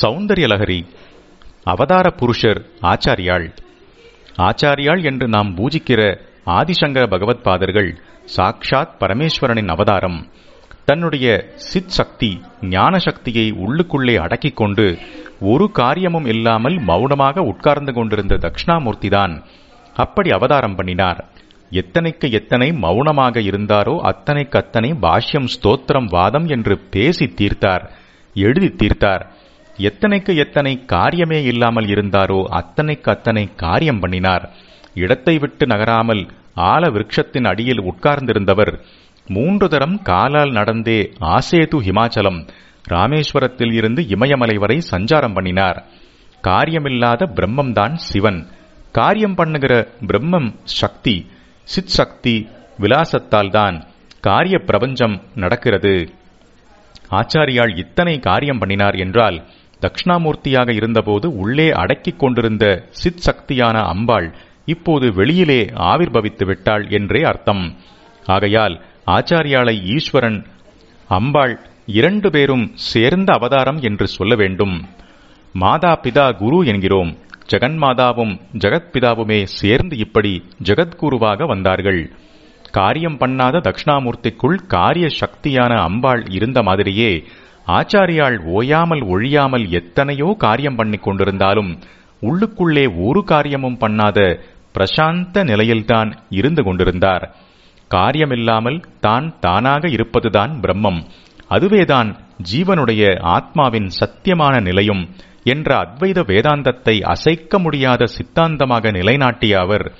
சௌந்தர்யலகரி அவதார புருஷர் ஆச்சாரியாள். ஆச்சாரியாள் என்று நாம் பூஜிக்கிற ஆதிசங்கர பகவத்பாதர்கள் சாக்ஷாத் பரமேஸ்வரனின் அவதாரம் தன்னுடைய சித் சக்தி ஞான சக்தியை உள்ளுக்குள்ளே அடக்கிக் கொண்டு ஒரு காரியமும் இல்லாமல் மௌனமாக உட்கார்ந்து கொண்டிருந்த தட்சிணாமூர்த்திதான் அப்படி அவதாரம் பண்ணினார். எத்தனைக்கு எத்தனை மௌனமாக இருந்தாரோ அத்தனைக்கு அத்தனை பாஷ்யம் ஸ்தோத்திரம் வாதம் என்று பேசி தீர்த்தார் எழுதி தீர்த்தார். எத்தனைக்கு எத்தனை காரியமே இல்லாமல் இருந்தாரோ அத்தனைக்கு அத்தனை காரியம் பண்ணினார். இடத்தை விட்டு நகராமல் ஆல விருட்சத்தின் அடியில் உட்கார்ந்திருந்தவர் மூன்று தரம் காலால் நடந்தே ஆசேது ஹிமாச்சலம் ராமேஸ்வரத்தில் இருந்து இமயமலை வரை சஞ்சாரம் பண்ணினார். காரியமில்லாத பிரம்மம்தான் சிவன். காரியம் பண்ணுகிற பிரம்மம் சக்தி சித் சக்தி விலாசத்தால் தான் காரிய பிரபஞ்சம் நடக்கிறது. ஆச்சாரியால் இத்தனை காரியம் பண்ணினார் என்றால் தக்ஷணாமூர்த்தியாக இருந்தபோது உள்ளே அடக்கிக் கொண்டிருந்த சித் சக்தியான அம்பாள் இப்போது வெளியிலே ஆவிர்பவித்து விட்டாள் என்றே அர்த்தம். ஆகையால் ஆச்சாரியாளை ஈஸ்வரன் அம்பாள் இரண்டு பேரும் சேர்ந்த அவதாரம் என்று சொல்ல வேண்டும். மாதா பிதா குரு என்கிறோம். ஜெகன்மாதாவும் ஜெகத்பிதாவுமே சேர்ந்து இப்படி ஜெகத்குருவாக வந்தார்கள். காரியம் பண்ணாத தக்ஷணாமூர்த்திக்குள் காரிய சக்தியான அம்பாள் இருந்த மாதிரியே ஆச்சாரியாள் ஓயாமல் ஒழியாமல் எத்தனையோ காரியம் பண்ணிக் கொண்டிருந்தாலும் உள்ளுக்குள்ளே ஒரு காரியமும் பண்ணாத பிரசாந்த நிலையில்தான் இருந்து கொண்டிருந்தார். காரியமில்லாமல் தான் தானாக இருப்பதுதான் பிரம்மம். அதுவேதான் ஜீவனுடைய ஆத்மாவின் சத்தியமான நிலையும் என்ற அத்வைத வேதாந்தத்தை அசைக்க முடியாத சித்தாந்தமாக நிலைநாட்டிய அவர்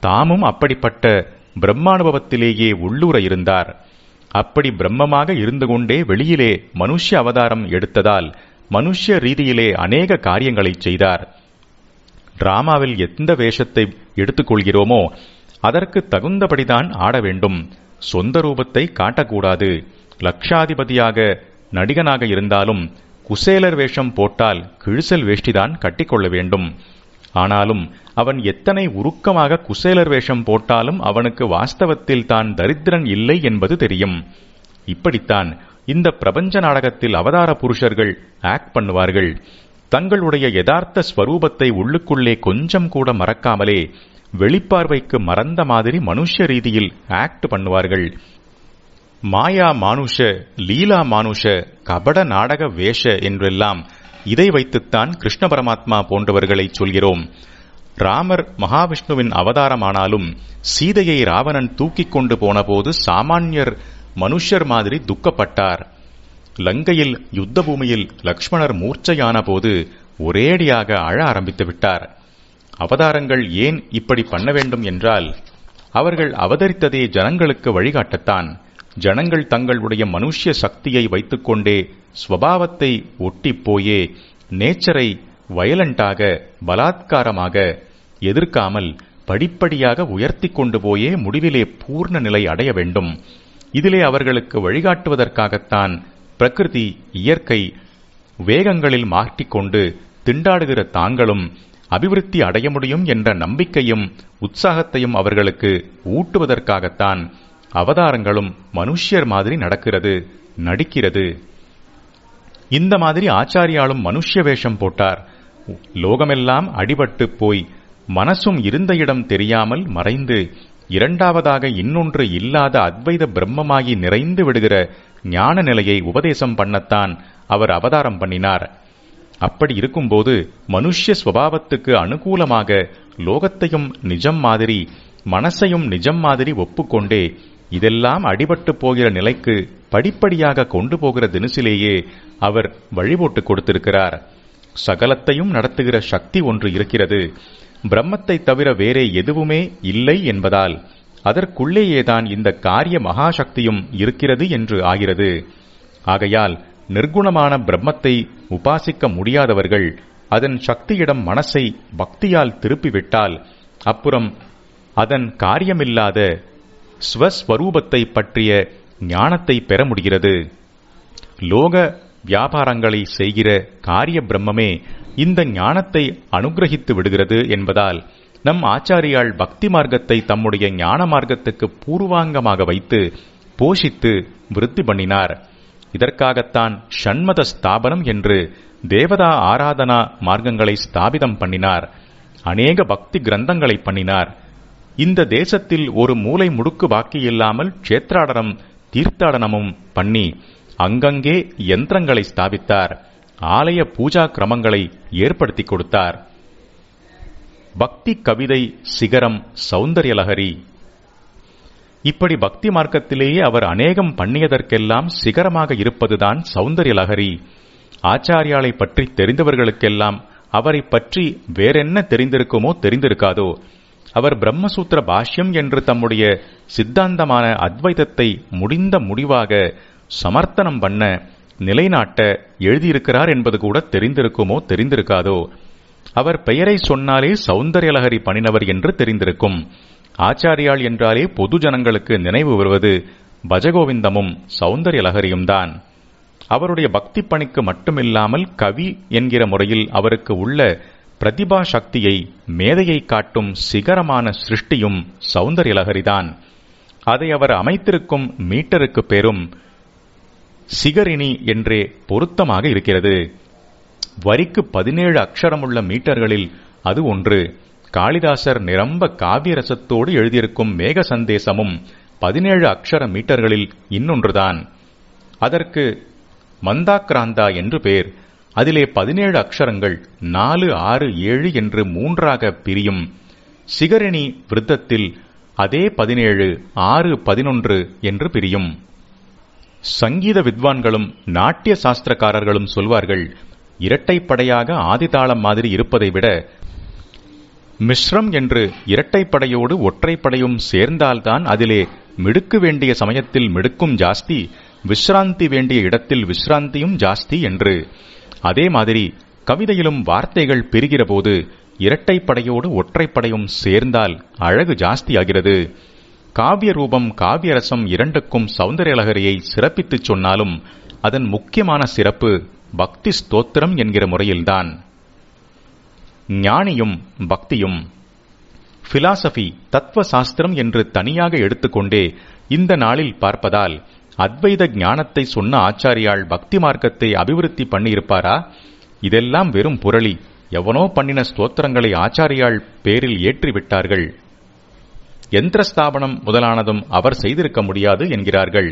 தாமும் அப்படிப்பட்ட பிரம்மானுபவத்திலேயே உள்ளூர இருந்தார். அப்படி பிரம்மமாக இருந்து கொண்டே வெளியிலே மனுஷ்ய அவதாரம் எடுத்ததால் மனுஷ்ய ரீதியிலே அநேக காரியங்களை செய்தார். டிராமாவில் எந்த வேஷத்தை எடுத்துக்கொள்கிறோமோ அதற்கு தகுந்தபடிதான் ஆட வேண்டும். சொந்த ரூபத்தை காட்டக்கூடாது. லட்சாதிபதியாக நடிகனாக இருந்தாலும் குசேலர் வேஷம் போட்டால் கிழிசல் வேஷ்டிதான் கட்டிக்கொள்ள வேண்டும். ஆனாலும் அவன் எத்தனை உருக்கமாக குசேலர் வேஷம் போட்டாலும் அவனுக்கு வாஸ்தவத்தில் தான் தரித்திரன் இல்லை என்பது தெரியும். இப்படித்தான் இந்த பிரபஞ்ச நாடகத்தில் அவதார புருஷர்கள் ஆக்ட் பண்ணுவார்கள். தங்களுடைய யதார்த்த ஸ்வரூபத்தை உள்ளுக்குள்ளே கொஞ்சம் கூட மறக்காமலே வெளிப்பார்வைக்கு மறந்த மாதிரி மனுஷ ரீதியில் ஆக்ட் பண்ணுவார்கள். மாயா மானுஷ லீலா மானுஷ கபட நாடக வேஷ என்றெல்லாம் இதை வைத்துத்தான் கிருஷ்ண பரமாத்மா போன்றவர்களை சொல்கிறோம். ராமர் மகாவிஷ்ணுவின் அவதாரமானாலும் சீதையை ராவணன் தூக்கிக் கொண்டு போனபோது சாமானியர் மனுஷர் மாதிரி துக்கப்பட்டார். லங்கையில் யுத்த பூமியில் லக்ஷ்மணர் மூர்ச்சையான போது ஒரேடியாக அழ ஆரம்பித்து விட்டார். அவதாரங்கள் ஏன் இப்படி பண்ண வேண்டும் என்றால் அவர்கள் அவதரித்ததே ஜனங்களுக்கு வழிகாட்டத்தான். ஜனங்கள் தங்களுடைய மனுஷ்ய சக்தியை வைத்துக்கொண்டே ஸ்வபாவத்தை ஒட்டிப் போயே நேச்சரை வயலண்டாக பலாத்காரமாக எதிர்க்காமல் படிப்படியாக உயர்த்தி கொண்டு போயே முடிவிலே பூர்ண நிலை அடைய வேண்டும். இதிலே அவர்களுக்கு வழிகாட்டுவதற்காகத்தான் பிரகிருதி இயற்கை வேகங்களில் மாட்டிக்கொண்டு திண்டாடுகிற தாங்களும் அபிவிருத்தி அடைய முடியும் என்ற நம்பிக்கையும் உற்சாகத்தையும் அவர்களுக்கு ஊட்டுவதற்காகத்தான் அவதாரங்களும் மனுஷ்யர் மாதிரி நடக்கிறது நடிக்கிறது. இந்த மாதிரி ஆச்சாரியாலும் மனுஷ்ய வேஷம் போட்டார். லோகமெல்லாம் அடிபட்டு போய் மனசும் இருந்த இடம் தெரியாமல் மறைந்து இரண்டாவதாக இன்னொன்று இல்லாத அத்வைத பிரம்மமாகி நிறைந்து விடுகிற ஞான நிலையை உபதேசம் பண்ணத்தான் அவர் அவதாரம் பண்ணினார். அப்படி இருக்கும்போது மனுஷ்ய ஸ்வபாவத்துக்கு அனுகூலமாக லோகத்தையும் நிஜம் மாதிரி மனசையும் நிஜம் மாதிரி ஒப்புக்கொண்டே இதெல்லாம் அடிபட்டு போகிற நிலைக்கு படிப்படியாக கொண்டு போகிற தினசிலேயே அவர் வழிபோட்டு கொடுத்திருக்கிறார். சகலத்தையும் நடத்துகிற சக்தி ஒன்று இருக்கிறது. பிரம்மத்தை தவிர வேறே எதுவுமே இல்லை என்பதால் அதற்குள்ளேயேதான் இந்த காரிய மகாசக்தியும் இருக்கிறது என்று ஆகிறது. ஆகையால் நிர்குணமான பிரம்மத்தை உபாசிக்க முடியாதவர்கள் அதன் சக்தியிடம் மனசை பக்தியால் திருப்பிவிட்டால் அப்புறம் அதன் காரியமில்லாத ஸ்வஸ்வரூபத்தை பற்றிய ஞானத்தை பெற முடிகிறது. லோக வியாபாரங்களை செய்கிற காரிய பிரம்மமே இந்த ஞானத்தை அனுகிரகித்து விடுகிறது என்பதால் நம் ஆச்சாரியால் பக்தி மார்க்கத்தை தம்முடைய ஞான மார்க்கத்துக்கு பூர்வாங்கமாக வைத்து போஷித்து விருத்தி பண்ணினார். இதற்காகத்தான் ஷண்மத ஸ்தாபனம் என்று தேவதா ஆராதனா மார்க்கங்களை ஸ்தாபிதம் பண்ணினார். அநேக பக்தி கிரந்தங்களை பண்ணினார். இந்த தேசத்தில் ஒரு மூலை முடுக்கு பாக்கியில்லாமல் க்ஷேத்ராடனம் தீர்த்தாடனமும் பண்ணி அங்கங்கே யந்திரங்களை ஸ்தாபித்தார். ஆலய பூஜா கிரமங்களை ஏற்படுத்தி கொடுத்தார். பக்தி கவிதை சிகரம் சௌந்தர்யலகரி. இப்படி பக்தி மார்க்கத்திலேயே அவர் அநேகம் பண்ணியதற்கெல்லாம் சிகரமாக இருப்பதுதான் சௌந்தர்யலகரி. ஆச்சாரியாலை பற்றி தெரிந்தவர்களுக்கெல்லாம் அவரை பற்றி வேறென்ன தெரிந்திருக்குமோ தெரிந்திருக்காதோ. அவர் பிரம்மசூத்திர பாஷ்யம் என்று தம்முடைய சித்தாந்தமான அத்வைதத்தை முடிந்த முடிவாக சமர்த்தனம் பண்ண நிலைநாட்ட எழுதியிருக்கிறார் என்பது கூட தெரிந்திருக்குமோ தெரிந்திருக்காதோ? அவர் பெயரை சொன்னாலே சௌந்தர்யலகரி பணினவர் என்று தெரிந்திருக்கும். ஆச்சாரியாள் என்றாலே பொது ஜனங்களுக்கு நினைவு வருவது பஜகோவிந்தமும் சௌந்தர்யலகரியும் தான் அவருடைய பக்தி பணிக்கு மட்டுமில்லாமல் கவி என்கிற முறையில் அவருக்கு உள்ள பிரதிபா சக்தியை மேதையை காட்டும் சிகரமான சிருஷ்டியும் சௌந்தர்யலகரிதான். அதை அவர் அமைத்திருக்கும் மீட்டருக்கு பேரும் சிகரிணி என்றே பொருத்தமாக இருக்கிறது. வரிக்கு பதினேழு அக்ஷரமுள்ள மீட்டர்களில் அது ஒன்று. காளிதாசர் நிரம்ப காவியரசத்தோடு எழுதியிருக்கும் மேக சந்தேசமும் பதினேழு அக்ஷர மீட்டர்களில் இன்னொன்றுதான். அதற்கு மந்தாக்ராந்தா என்று பேர். அதிலே பதினேழு அக்ஷரங்கள் நாலு ஆறு ஏழு என்று மூன்றாக பிரியும். சிகரணி விருத்தத்தில் அதே பதினேழு ஆறு பதினொன்று என்று பிரியும். சங்கீத வித்வான்களும் நாட்டிய சாஸ்திரக்காரர்களும் சொல்வார்கள் இரட்டைப்படையாக ஆதிதாளம் மாதிரி இருப்பதை விட மிஸ்ரம் என்று இரட்டைப்படையோடு ஒற்றைப்படையும் சேர்ந்தால்தான் அதிலே மிடுக்கு வேண்டிய சமயத்தில் மிடுக்கும் ஜாஸ்தி விஸ்ராந்தி வேண்டிய இடத்தில் விஸ்ராந்தியும் ஜாஸ்தி என்று. அதே மாதிரி கவிதையிலும் வார்த்தைகள் பிரிகிற போது இரட்டைப்படையோடு ஒற்றைப்படையும் சேர்ந்தால் அழகு ஜாஸ்தியாகிறது. காவிய ரூபம் காவியரசம் இரண்டுக்கும் சௌந்தர்யலகரியை சிறப்பித்துச் சொன்னாலும் அதன் முக்கியமான சிறப்பு பக்தி ஸ்தோத்திரம் என்கிற முறையில்தான். ஞானியும் பக்தியும் பிலாசபி தத்துவ சாஸ்திரம் என்று தனியாக எடுத்துக்கொண்டே இந்த நாளில் பார்ப்பதால் அத்வைத ஞானத்தை சொன்ன ஆச்சாரியால் பக்தி மார்க்கத்தை அபிவிருத்தி பண்ணியிருப்பாரா? இதெல்லாம் வெறும் புரளி. எவனோ பண்ணின ஸ்தோத்திரங்களை ஆச்சாரியால் பேரில் ஏற்றிவிட்டார்கள். எந்திர ஸ்தாபனம் முதலானதும் அவர் செய்திருக்க முடியாது என்கிறார்கள்.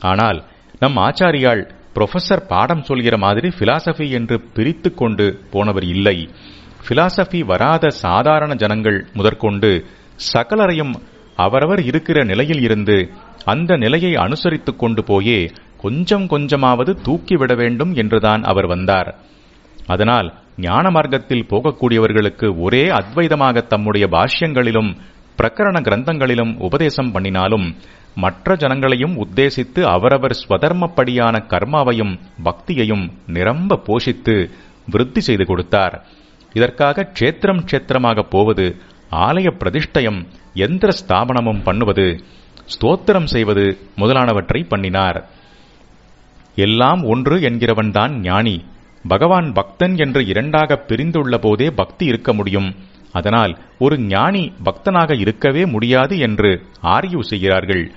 ஆனால் நம் ஆச்சாரியால் புரொஃபசர் பாடம் சொல்கிற மாதிரி பிலாசபி என்று பிரித்து கொண்டு போனவர் இல்லை. பிலாசபி வராத சாதாரண ஜனங்கள் முதற்கொண்டு சகலரையும் அவரவர் இருக்கிற நிலையில் இருந்து அந்த நிலையை அனுசரித்துக் கொண்டு போயே கொஞ்சம் கொஞ்சமாவது தூக்கிவிட வேண்டும் என்றுதான் அவர் வந்தார். அதனால் ஞான மார்க்கத்தில் போகக்கூடியவர்களுக்கு ஒரே அத்வைதமாக தம்முடைய பாஷ்யங்களிலும் பிரகரண கிரந்தங்களிலும் உபதேசம் பண்ணினாலும் மற்ற ஜனங்களையும் உத்தேசித்து அவரவர் ஸ்வதர்மப்படியான கர்மாவையும் பக்தியையும் நிரம்ப போஷித்து விருத்தி செய்து கொடுத்தார். இதற்காக க்ஷேத்திரம் க்ஷேத்திரமாக போவது ஆலய பிரதிஷ்டயம் எந்திர ஸ்தாபனமும் பண்ணுவது ஸ்தோத்திரம் செய்வது முதலானவற்றை பண்ணினார். எல்லாம் ஒன்று என்கிறவன்தான் ஞானி. பகவான் பக்தன் என்று இரண்டாக பிரிந்துள்ள போதே பக்தி இருக்க முடியும். அதனால் ஒரு ஞானி பக்தனாக இருக்கவே முடியாது என்று ஆர்யூ செய்கிறார்கள்.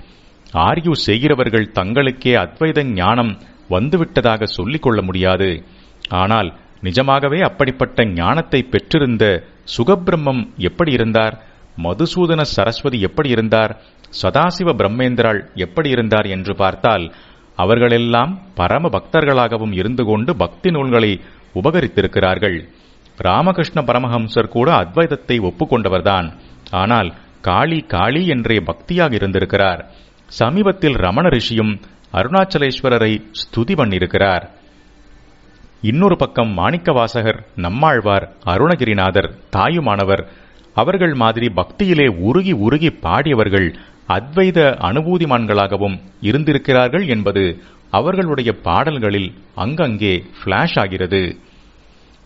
ஆர்யூ செய்கிறவர்கள் தங்களுக்கே அத்வைத ஞானம் வந்துவிட்டதாக சொல்லிக் கொள்ள முடியாது. ஆனால் நிஜமாகவே அப்படிப்பட்ட ஞானத்தை பெற்றிருந்த சுகபிரம்மம் எப்படி இருந்தார் மதுசூதன சரஸ்வதி எப்படி இருந்தார் சதாசிவ பிரம்மேந்திராள் எப்படி இருந்தார் என்று பார்த்தால் அவர்களெல்லாம் பரம பக்தர்களாகவும் இருந்து கொண்டு பக்தி நூல்களை உபகரித்திருக்கிறார்கள். ராமகிருஷ்ண பரமஹம்சர் கூட அத்வைதத்தை ஒப்புக்கொண்டவர்தான். ஆனால் காளி காளி என்றே பக்தியாக இருந்திருக்கிறார். சமீபத்தில் ரமண ரிஷியும் அருணாச்சலேஸ்வரரை ஸ்துதி பண்ணியிருக்கிறார். இன்னொரு பக்கம் மாணிக்க வாசகர் நம்மாழ்வார் அருணகிரிநாதர் தாயுமானவர் அவர்கள் மாதிரி பக்தியிலே உருகி உருகி பாடியவர்கள் அத்வைத அனுபூதிமான்களாகவும் இருந்திருக்கிறார்கள் என்பது அவர்களுடைய பாடல்களில் அங்கங்கே ஃபிளாஷ் ஆகிறது.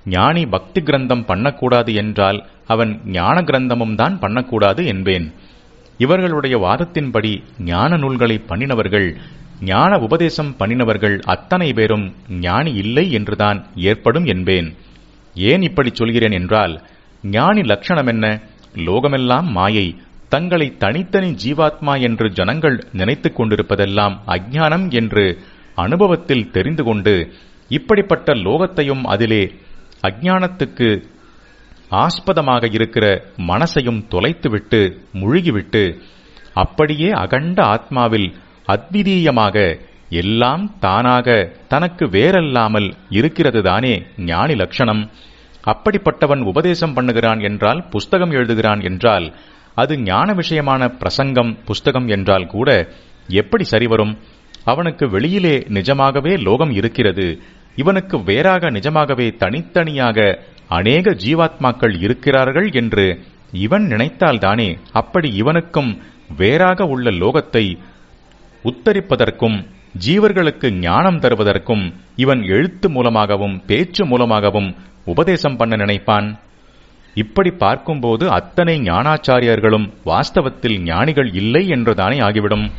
ஞானி பக்தி கிரந்தம் பண்ணக்கூடாது என்றால் அவன் ஞான கிரந்தமும் தான் பண்ணக்கூடாது என்பேன். இவர்களுடைய வாதத்தின்படி ஞான நூல்களை பண்ணினவர்கள் ஞான உபதேசம் பண்ணினவர்கள் அத்தனை பேரும் ஞானி இல்லை என்றுதான் ஏற்படும் என்பேன். ஏன் இப்படி சொல்கிறேன் என்றால் ஞானி லட்சணம் என்ன? லோகமெல்லாம் மாயை தங்களை தனித்தனி ஜீவாத்மா என்று ஜனங்கள் நினைத்துக் கொண்டிருப்பதெல்லாம் அஜ்ஞானம் என்று அனுபவத்தில் தெரிந்து கொண்டு இப்படிப்பட்ட லோகத்தையும் அதிலே அஜ்ஞானத்துக்கு ஆஸ்பதமாக இருக்கிற மனசையும் தொலைத்துவிட்டு முழுகிவிட்டு அப்படியே அகண்ட ஆத்மாவில் அத்விதீயமாக எல்லாம் தானாக தனக்கு வேறல்லாமல் இருக்கிறதுதானே ஞானி லட்சணம். அப்படிப்பட்டவன் உபதேசம் பண்ணுகிறான் என்றால் புஸ்தகம் எழுதுகிறான் என்றால் அது ஞான விஷயமான பிரசங்கம் புஸ்தகம் என்றால் கூட எப்படி சரிவரும்? அவனுக்கு வெளியிலே நிஜமாகவே லோகம் இருக்கிறது. இவனுக்கு வேறாக நிஜமாகவே தனித்தனியாக அநேக ஜீவாத்மாக்கள் இருக்கிறார்கள் என்று இவன் நினைத்தால்தானே அப்படி இவனுக்கும் வேறாக உள்ள லோகத்தை உத்தரிப்பதற்கும் ஜீவர்களுக்கு ஞானம் தருவதற்கும் இவன் எழுத்து மூலமாகவும் பேச்சு மூலமாகவும் உபதேசம் பண்ண நினைப்பான். இப்படி பார்க்கும்போது அத்தனை ஞானாச்சாரியர்களும் வாஸ்தவத்தில் ஞானிகள் இல்லை என்றுதானே ஆகிவிடும்.